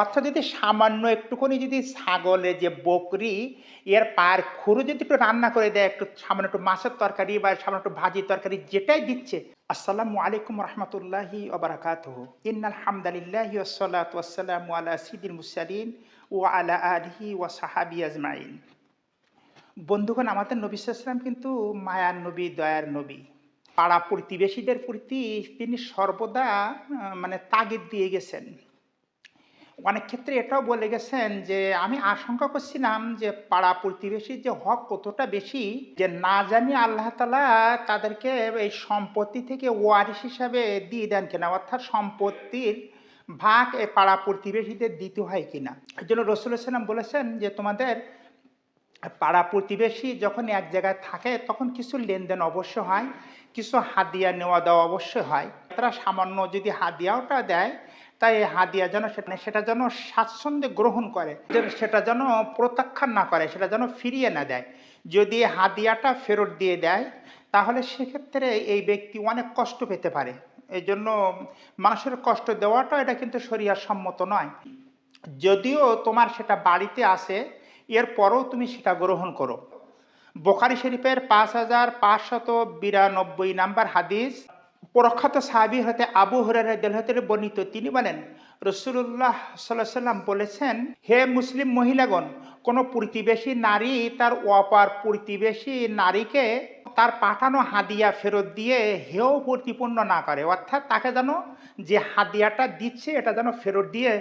অর্থাৎ যদি সামান্য একটুখানি যদি ছাগলে যে বকরি, এর পায়ের খুরু যদি একটু রান্না করে দেয়, একটু সামান্য একটু মাছের তরকারি বা সামান্য একটু ভাজি তরকারি যেটাই দিচ্ছে, আসসালামু আলাইকুম রহমতুল্লাহি ওবরাকাত ইন্নাল হামদালিল্লাহি ওসলাত ওয়াসালামু আলা সিদিল মুসালিন ও আলা আলহি ওয়া সাহাবি আজমাইন। বন্ধুগণ, আমাদের নবী সাল্লাম কিন্তু মায়ার নবী, দয়ার নবী। পাড়া প্রতিবেশীদের প্রতি তিনি সর্বদা মানে তাগিদ দিয়ে গেছেন। অনেক ক্ষেত্রে এটাও বলে গেছেন যে, আমি আশঙ্কা করছিলাম যে পাড়া প্রতিবেশীর যে হক কতটা বেশি, যে না জানি আল্লাহ তালা তাদেরকে এই সম্পত্তি থেকে ওয়ারিস হিসাবে দিয়ে দেন কিনা, অর্থাৎ সম্পত্তির ভাগ এ পাড়া প্রতিবেশীদের দিতে হয় কিনা। এই জন্য রসুল সাল্লাম বলেছেন যে, তোমাদের পাড়া প্রতিবেশী যখন এক জায়গায় থাকে, তখন কিছু লেনদেন অবশ্য হয়, কিছু হাদিয়া নেওয়া দেওয়া অবশ্যই হয়। তারা সামান্য যদি হাদিয়াওটা দেয়, তাই হাদিয়া যেন সেটা যেন স্বাচ্ছন্দ্যে গ্রহণ করে সেটা যেন প্রত্যাখ্যান না করে, সেটা যেন ফিরিয়ে না দেয়। যদি হাদিয়াটা ফেরত দিয়ে দেয়, তাহলে সেক্ষেত্রে এই ব্যক্তি অনেক কষ্ট পেতে পারে। এই জন্য মানুষের কষ্ট দেওয়াটা এটা কিন্তু শরিয়ার সম্মত নয়। যদিও তোমার সেটা বাড়িতে আসে এরপরও তুমি সেটা গ্রহণ করো। বোখারি শরীফের পাঁচ হাজার পাঁচশত বিরানব্বই নাম্বার হাদিস, প্রখ্যাত সাহাবি হতে আবু হরের বর্ণিত। তিনি বলেন রসুল্লাহ সাল্লাহ সাল্লাম বলেছেন, হে মুসলিম মহিলাগণ, কোনো প্রতিবেশী নারী তার অপার প্রতিবেশী নারীকে তার পাঠানো হাদিয়া ফেরত দিয়ে হেও প্রতিপন্ন না করে। অর্থাৎ তাকে যেন যে হাদিয়াটা দিচ্ছে, এটা যেন ফেরত দিয়ে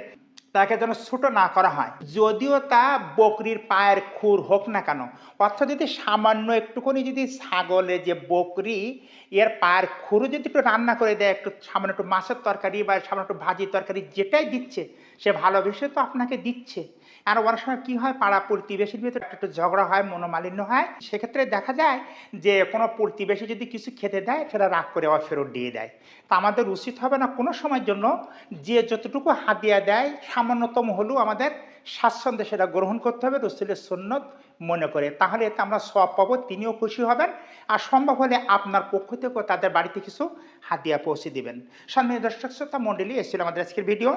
তাকে যেন ছোটো না করা হয়। যদিও তা বকরির পায়ের খুর হোক না কেন অর্থাৎ যদি সামান্য একটুখানি যদি ছাগলে যে বকরি, এর পায়ের খুরু যদি একটু রান্না করে দেয়, একটু সামান্য একটু মাছের তরকারি বা সামান্য একটু ভাজি তরকারি যেটাই দিচ্ছে, সে ভালোবেসে তো আপনাকে দিচ্ছে। আর অনেক সময় কী হয়, পাড়া প্রতিবেশীর ভিতরে একটু ঝগড়া হয়, মনোমালিন্য হয়। সেক্ষেত্রে দেখা যায় যে কোনো প্রতিবেশী যদি কিছু খেতে দেয়, সেটা রাগ করে আবার ফেরত দিয়ে দেয়। তা আমাদের উচিত হবে না কোনো সময়ের জন্য যে যতটুকু হাদিয়া দেয় সামান্যতম হলেও আমাদের স্বাচ্ছন্দ্যে সেটা গ্রহণ করতে হবে, রসুলের সন্ন্যত মনে করে। তাহলে এতে আমরা সব পাবো, তিনিও খুশি হবেন আর সম্ভব হলে আপনার পক্ষ থেকেও তাদের বাড়িতে কিছু হাদিয়া পৌঁছে দিবেন। সম্মানিত দর্শক শ্রোতা, মণ্ডলী এসেছিল আমাদের আজকের ভিডিও।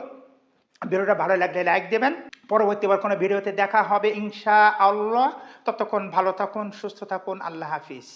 ভিডিওটা ভালো লাগলে লাইক দেবেন। পরবর্তীবার কোনো ভিডিওতে দেখা হবে। ইনশা আল্লাহ ততক্ষণ ভালো থাকুন, সুস্থ থাকুন। আল্লাহ হাফিজ।